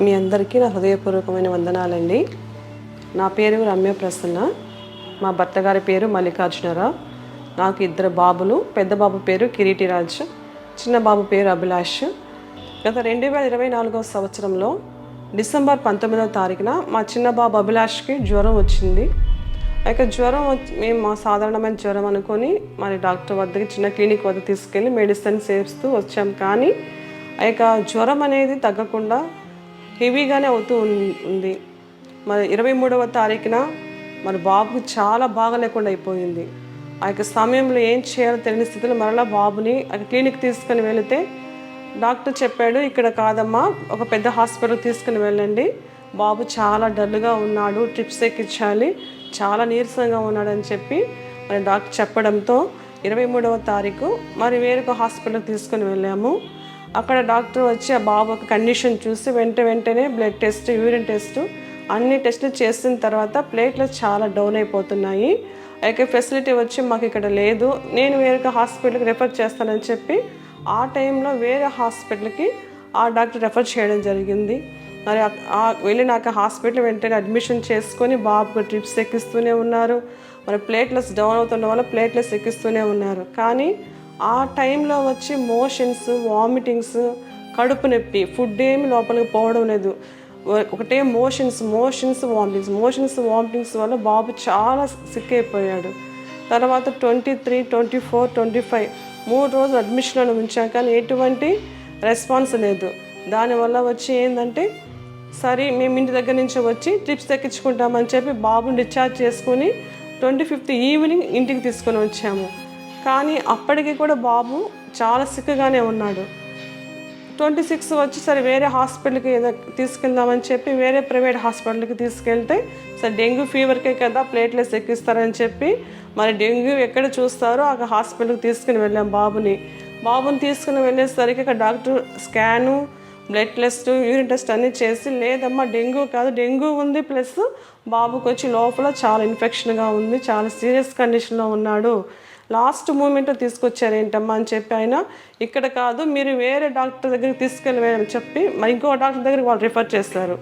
మీ అందరికీ నా హృదయపూర్వకమైన వందనాలండి. నా పేరు రమ్య ప్రసన్న మా భర్త గారి పేరు మల్లికార్జునరావు. నాకు ఇద్దరు బాబులు. పెద్ద బాబు పేరు కిరీటిరాజ్. చిన్న బాబు పేరు అభిలాష్. గత రెండు వేల ఇరవై నాలుగవ సంవత్సరంలో డిసెంబర్ పంతొమ్మిదవ తారీఖున మా చిన్న బాబు అభిలాష్కి జ్వరం వచ్చింది. ఆ యొక్క జ్వరం వచ్చి మేము మా సాధారణమైన జ్వరం అనుకొని మరి డాక్టర్ వద్దకి చిన్న క్లినిక్ వద్ద తీసుకెళ్ళి మెడిసిన్స్ వేస్తూ వచ్చాం. కానీ ఆ యొక్క జ్వరం అనేది తగ్గకుండా హెవీగానే అవుతూ ఉంది. మరి ఇరవై మూడవ తారీఖున మరి బాబుకు చాలా బాగా లేకుండా అయిపోయింది. ఆ యొక్క సమయంలో ఏం చేయాలో తెలియని స్థితిలో మరలా బాబుని ఆ క్లినిక్ తీసుకుని వెళితే డాక్టర్ చెప్పాడు ఇక్కడ కాదమ్మా ఒక పెద్ద హాస్పిటల్ తీసుకుని వెళ్ళండి. బాబు చాలా డల్గా ఉన్నాడు ట్రిప్స్ ఎక్కించాలి చాలా నీరసంగా ఉన్నాడని చెప్పి మరి డాక్టర్ చెప్పడంతో ఇరవై మూడవ తారీఖు మరి వేరొక హాస్పిటల్కి తీసుకుని వెళ్ళాము. అక్కడ డాక్టర్ వచ్చి ఆ బాబు ఒక కండిషన్ చూసి వెంట వెంటనే బ్లడ్ టెస్ట్ యూరిన్ టెస్ట్ అన్ని టెస్టులు చేసిన తర్వాత ప్లేట్లు చాలా డౌన్ అయిపోతున్నాయి. అయితే ఫెసిలిటీ వచ్చి మాకు ఇక్కడ లేదు. నేను వేరొక హాస్పిటల్కి రెఫర్ చేస్తానని చెప్పి ఆ టైంలో వేరే హాస్పిటల్కి ఆ డాక్టర్ రెఫర్ చేయడం జరిగింది. మరి ఆ- నాకు హాస్పిటల్ వెంటనే అడ్మిషన్ చేసుకొని బాబుకు ట్రిప్స్ ఎక్కిస్తూనే ఉన్నారు. మరి ప్లేట్లెస్ డౌన్ అవుతున్న వల్ల ప్లేట్లెస్ ఎక్కిస్తూనే ఉన్నారు. కానీ ఆ టైంలో వచ్చి మోషన్స్ వామిటింగ్స్ కడుపు నొప్పి ఫుడ్ ఏమి లోపలికి పోవడం లేదు. ఒకటే motions motions vomitings. Motions vomitings వల్ల బాబు చాలా సిక్ అయిపోయాడు. తర్వాత twenty three twenty four twenty five మూడు రోజులు అడ్మిషన్లో ఉంచాం కానీ ఎటువంటి రెస్పాన్స్ లేదు. దానివల్ల వచ్చి ఏంటంటే సరే మేము ఇంటి దగ్గర నుంచి వచ్చి ట్రిప్స్ తెక్కించుకుంటామని చెప్పి బాబుని డిశ్చార్జ్ చేసుకుని ట్వంటీ ఫిఫ్త్ ఈవినింగ్ ఇంటికి తీసుకొని వచ్చాము. కానీ అప్పటికి కూడా బాబు చాలా సిక్కుగానే ఉన్నాడు. ట్వంటీ సిక్స్ వచ్చి సరే వేరే హాస్పిటల్కి ఏదో తీసుకెళ్దామని చెప్పి వేరే ప్రైవేట్ హాస్పిటల్కి తీసుకెళ్తే సరే డెంగ్యూ ఫీవర్కే కదా ప్లేట్లెస్ ఎక్కిస్తారని చెప్పి మరి డెంగ్యూ ఎక్కడ చూస్తారో ఆ హాస్పిటల్కి తీసుకుని వెళ్ళాం బాబుని. బాబుని తీసుకుని వెళ్ళేసరికి అక్కడ doctor scan blood test urine test అన్నీ చేసి లేదమ్మా డెంగ్యూ కాదు డెంగ్యూ ఉంది ప్లస్ బాబుకి వచ్చి లోపల చాలా ఇన్ఫెక్షన్గా ఉంది చాలా సీరియస్ కండిషన్లో ఉన్నాడు. లాస్ట్ మూమెంట్లో తీసుకొచ్చారు ఏంటమ్మా అని చెప్పి ఆయన ఇక్కడ కాదు మీరు వేరే డాక్టర్ దగ్గరికి తీసుకెళ్ళమని చెప్పి మరి ఇంకో డాక్టర్ దగ్గరికి వాళ్ళు రిఫర్ చేస్తారు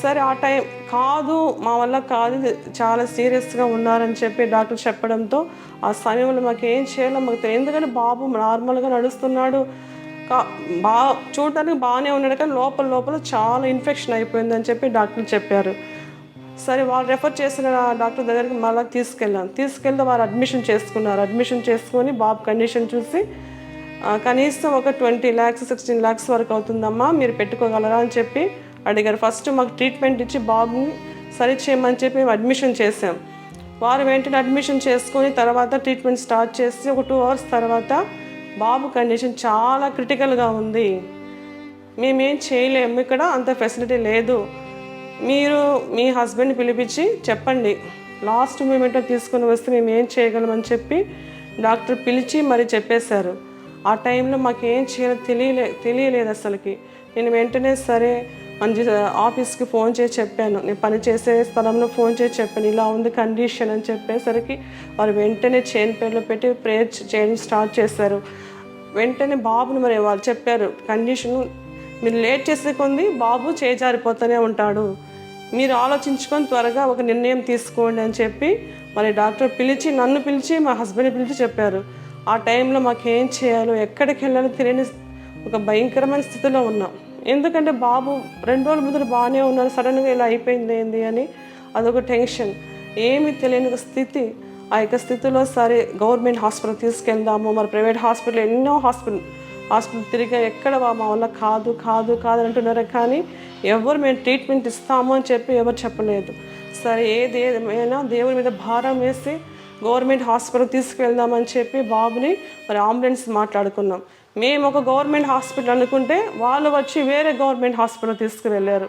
సరే ఆ టైం కాదు మా వల్ల కాదు చాలా సీరియస్గా ఉన్నారని చెప్పి డాక్టర్ చెప్పడంతో ఆ సమయంలో మాకు ఏం చేయాలో మాకు తెలియదు. ఎందుకంటే బాబు నార్మల్గా నడుస్తున్నాడు. కా బా చూడటానికి బాగానే ఉన్నాడు కానీ లోపల లోపల చాలా ఇన్ఫెక్షన్ అయిపోయిందని చెప్పి డాక్టర్ చెప్పారు. సరే వాళ్ళు రెఫర్ చేసిన డాక్టర్ దగ్గరికి మళ్ళీ తీసుకెళ్ళాం తీసుకెళ్తే వారు అడ్మిషన్ చేసుకున్నారు. అడ్మిషన్ చేసుకొని బాబు కండిషన్ చూసి కనీసం ఒక ట్వంటీ ల్యాక్స్ సిక్స్టీన్ ల్యాక్స్ వరకు అవుతుందమ్మా మీరు పెట్టుకోగలరా? అని చెప్పి అడిగారు. ఫస్ట్ మాకు ట్రీట్మెంట్ ఇచ్చి బాబుని సరి చేయమని చెప్పి మేము అడ్మిషన్ చేసాం వారు వెంటనే అడ్మిషన్ చేసుకొని తర్వాత ట్రీట్మెంట్ స్టార్ట్ చేసి ఒక టూ అవర్స్ తర్వాత బాబు కండిషన్ చాలా క్రిటికల్గా ఉంది. మేమేం చేయలేము ఇక్కడ అంత ఫెసిలిటీ లేదు. మీరు మీ హస్బెండ్ పిలిపించి చెప్పండి. లాస్ట్ మూమెంట్లో తీసుకొని వస్తే మేము ఏం చేయగలమని చెప్పి డాక్టర్ పిలిచి మరి చెప్పేశారు. ఆ టైంలో మాకు ఏం చేయాలో తెలియలే తెలియలేదు అసలుకి. నేను వెంటనే సరే మంచి ఆఫీస్కి ఫోన్ చేసి చెప్పాను. నేను పని చేసే స్థలంలో ఫోన్ చేసి చెప్పాను. ఇలా ఉంది కండిషన్ అని చెప్పేసరికి వారు వెంటనే చైన్ పేర్లో పెట్టి ప్రేయర్ చేయడం స్టార్ట్ చేశారు. వెంటనే బాబుని మరి వాళ్ళు చెప్పారు కండిషన్ మీరు లేట్ చేసే కొంది బాబు చేజారిపోతూనే ఉంటాడు. మీరు ఆలోచించుకొని త్వరగా ఒక నిర్ణయం తీసుకోండి అని చెప్పి మరి డాక్టర్ పిలిచి నన్ను పిలిచి మా హస్బెండ్ పిలిచి చెప్పారు. ఆ టైంలో మాకు ఏం చేయాలో ఎక్కడికి వెళ్ళాలో తెలియని ఒక భయంకరమైన స్థితిలో ఉన్నాం. ఎందుకంటే బాబు రెండు రోజుల ముందు బాగానే ఉన్నారు సడన్గా ఇలా అయిపోయింది ఏంది అని అదొక టెన్షన్. ఏమీ తెలియని ఒక స్థితి. ఆ యొక్క స్థితిలో సరే గవర్నమెంట్ హాస్పిటల్ తీసుకెళ్దాము మరి ప్రైవేట్ హాస్పిటల్ ఎన్నో హాస్పిటల్ హాస్పిటల్ తిరిగా ఎక్కడ వా- మా వల్ల కాదు కాదు కాదు అంటున్నారు. కానీ ఎవరు మేము ట్రీట్మెంట్ ఇస్తాము అని చెప్పి ఎవరు చెప్పలేదు. సరే ఏది ఏమైనా దేవుని మీద భారం వేసి గవర్నమెంట్ హాస్పిటల్ తీసుకువెళ్దామని చెప్పి బాబుని మరి అంబులెన్స్ మాట్లాడుకున్నాం. మేము ఒక గవర్నమెంట్ హాస్పిటల్ అనుకుంటే వాళ్ళు వచ్చి వేరే గవర్నమెంట్ హాస్పిటల్ తీసుకువెళ్ళారు.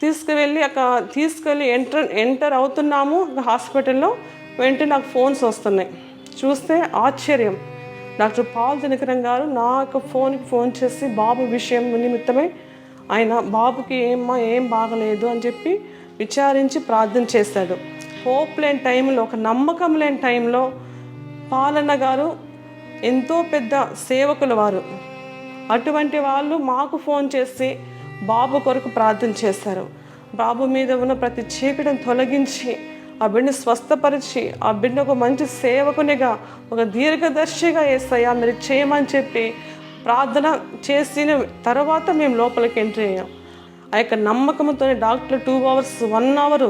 తీసుకువెళ్ళి అక్కడ తీసుకెళ్ళి ఎంటర్ ఎంటర్ అవుతున్నాము హాస్పిటల్లో. వెంటనే నాకు ఫోన్స్ వస్తున్నాయి. చూస్తే ఆశ్చర్యం. డాక్టర్ పాల్ దినకరం గారు నా యొక్క ఫోన్కి ఫోన్ చేసి బాబు విషయం నిమిత్తమై ఆయన బాబుకి ఏమ్మా ఏం బాగలేదు అని చెప్పి విచారించి ప్రార్థన చేశాడు. హోప్ లేని టైంలో ఒక నమ్మకం లేని టైంలో పాలన్న గారు ఎంతో పెద్ద సేవకుల వారు. అటువంటి వాళ్ళు మాకు ఫోన్ చేసి బాబు కొరకు ప్రార్థన చేశారు. బాబు మీద ఉన్న ప్రతి చీకటిని తొలగించి ఆ బిడ్డను స్వస్థపరిచి ఆ బిడ్డ ఒక మంచి సేవకునిగా ఒక దీర్ఘదర్శిగా వేస్తాయా మీరు చేయమని చెప్పి ప్రార్థన చేసిన తర్వాత మేము లోపలికి ఎంట్రీ అయ్యాం. ఆ యొక్క నమ్మకంతో doctor two hours one hour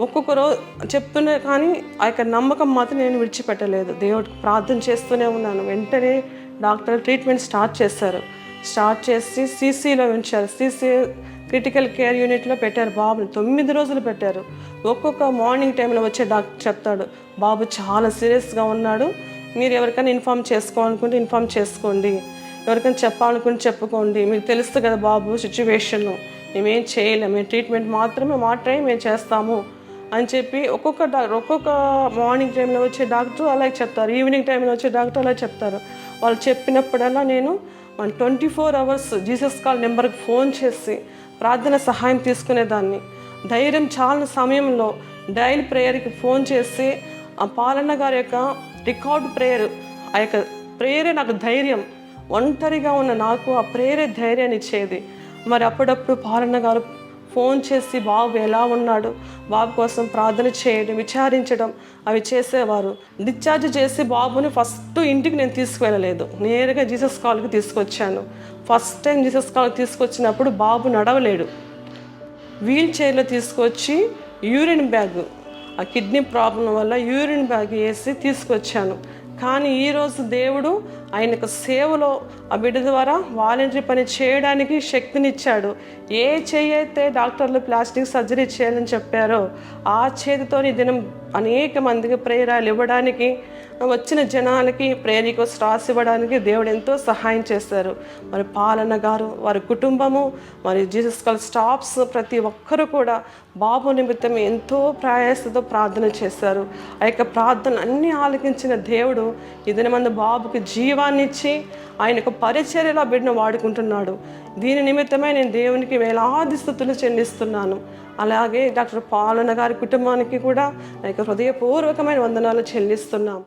ఒక్కొక్క రోజు చెప్తున్నా కానీ ఆ యొక్క నమ్మకం మాత్రం నేను విడిచిపెట్టలేదు. దేవుడికి ప్రార్థన చేస్తూనే ఉన్నాను. వెంటనే డాక్టర్ ట్రీట్మెంట్ స్టార్ట్ చేశారు. స్టార్ట్ చేసి సీసీలో ఉంచారు. సీసీ క్రిటికల్ కేర్ యూనిట్లో పెట్టారు బాబుని. తొమ్మిది రోజులు పెట్టారు. ఒక్కొక్క మార్నింగ్ టైంలో వచ్చే డాక్టర్ చెప్తాడు బాబు చాలా సీరియస్గా ఉన్నాడు. మీరు ఎవరికైనా ఇన్ఫామ్ చేసుకోవాలనుకుంటే ఇన్ఫామ్ చేసుకోండి. ఎవరికైనా చెప్పాలనుకుని చెప్పుకోండి. మీకు తెలుస్తుంది కదా బాబు సిచ్యువేషన్ మేమేం చేయలేము మేము ట్రీట్మెంట్ మాత్రమే మా మేము చేస్తాము అని చెప్పి ఒక్కొక్క డాక్టర్ ఒక్కొక్క మార్నింగ్ టైంలో వచ్చే డాక్టర్ అలాగే చెప్తారు. ఈవినింగ్ టైంలో వచ్చే డాక్టర్ అలా చెప్తారు. వాళ్ళు చెప్పినప్పుడల్లా నేను మన twenty four hours Jesus call నెంబర్కి ఫోన్ చేసి ప్రార్థన సహాయం తీసుకునేదాన్ని. ధైర్యం చాలా సమయంలో డైలీ ప్రేయర్కి ఫోన్ చేసి ఆ పాలన్న గారి యొక్క రికార్డ్ ప్రేయర్ ఆ యొక్క ప్రేయరే నాకు ధైర్యం. ఒంటరిగా ఉన్న నాకు ఆ ప్రేరే ధైర్యాన్ని ఇచ్చేది. మరి అప్పుడప్పుడు పాలన గారు ఫోన్ చేసి బాబు ఎలా ఉన్నాడు? బాబు కోసం ప్రార్థన చేయడం. విచారించడం అవి చేసేవారు. డిశ్చార్జ్ చేసి బాబుని ఫస్ట్ ఇంటికి నేను తీసుకువెళ్ళలేదు. నేరుగా జీసస్ కాల్కి తీసుకొచ్చాను. ఫస్ట్ టైం జీసస్ కాల్కి తీసుకొచ్చినప్పుడు బాబు నడవలేడు. వీల్ చైర్లో తీసుకొచ్చి యూరిన్ బ్యాగ్ ఆ కిడ్నీ ప్రాబ్లం వల్ల యూరిన్ బ్యాగ్ వేసి తీసుకొచ్చాను. కానీ ఈరోజు దేవుడు ఆయనకు సేవలో ఆ బిడ్డ ద్వారా వాలంటరీ పని చేయడానికి శక్తినిచ్చాడు. ఏ చేయి అయితే డాక్టర్లు ప్లాస్టిక్ సర్జరీ చేయాలని చెప్పారో ఆ చేతితో ఈ దినం అనేక మందికి ప్రేరాలు ఇవ్వడానికి వచ్చిన జనాలకి ప్రేరిక రాసి ఇవ్వడానికి దేవుడు ఎంతో సహాయం చేశారు. మరి పాలన గారు వారి కుటుంబము మరి జీసస్ కాల్ స్టాఫ్స్ ప్రతి ఒక్కరూ కూడా బాబు నిమిత్తం ఎంతో ప్రయాసతో ప్రార్థన చేశారు. ఆ యొక్క ప్రార్థన అన్ని ఆలకించిన దేవుడు ఇదిన మంది బాబుకి జీవ జీవాన్ని ఇచ్చి ఆయనకు పరిచర్యలో బిడ్డను వాడుకుంటున్నాడు. దీని నిమిత్తమే నేను దేవునికి వేలాది స్థుతులు చెల్లిస్తున్నాను. అలాగే డాక్టర్ పాలన గారి కుటుంబానికి కూడా నా యొక్క హృదయపూర్వకమైన వందనాలు చెల్లిస్తున్నాం.